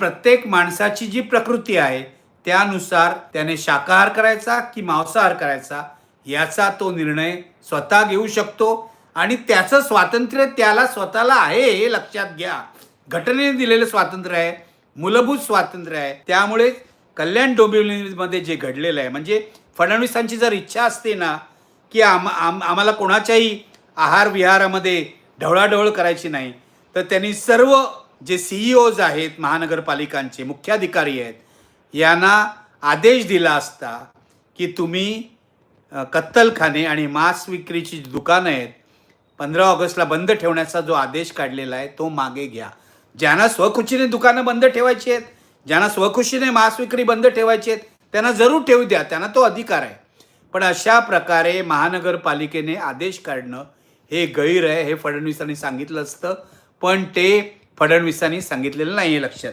प्रत्येक माणसाची जी प्रकृती आहे त्यानुसार त्याने शाकाहार करायचा की मांसाहार करायचा याचा तो निर्णय स्वतः घेऊ शकतो आणि त्याचं स्वातंत्र्य त्याला स्वतःला आहे हे लक्षात घ्या. घटनेने दिलेलं स्वातंत्र्य आहे मूलभूत स्वातंत्र्य आहे. त्यामुळे कल्याण डोंबिवलीमध्ये जे घडलेलं आहे म्हणजे फडणवीसांची जर इच्छा असते ना की आम आम आम्हाला कोणाच्याही आहार विहारामध्ये ढवळाढवळ करायची नाही तर त्यांनी सर्व जे सी ओज आहेत महानगरपालिकांचे मुख्याधिकारी आहेत यांना आदेश दिला असता की तुम्ही कत्तलखाने आणि मांस विक्रीची जी दुकानं आहेत पंधरा ऑगस्टला बंद ठेवण्याचा जो आदेश काढलेला आहे तो मागे घ्या. ज्यांना स्वखुशीने दुकानं बंद ठेवायची आहेत ज्यांना स्वखुशीने मांस विक्री बंद ठेवायची आहेत त्यांना जरूर ठेवू द्या त्यांना तो अधिकार आहे. पण अशा प्रकारे महानगरपालिकेने आदेश काढणं हे गैर आहे हे फडणवीसांनी सांगितलं असतं. पण ते फडणवीसांनी सांगितलेलं नाही आहे लक्षात.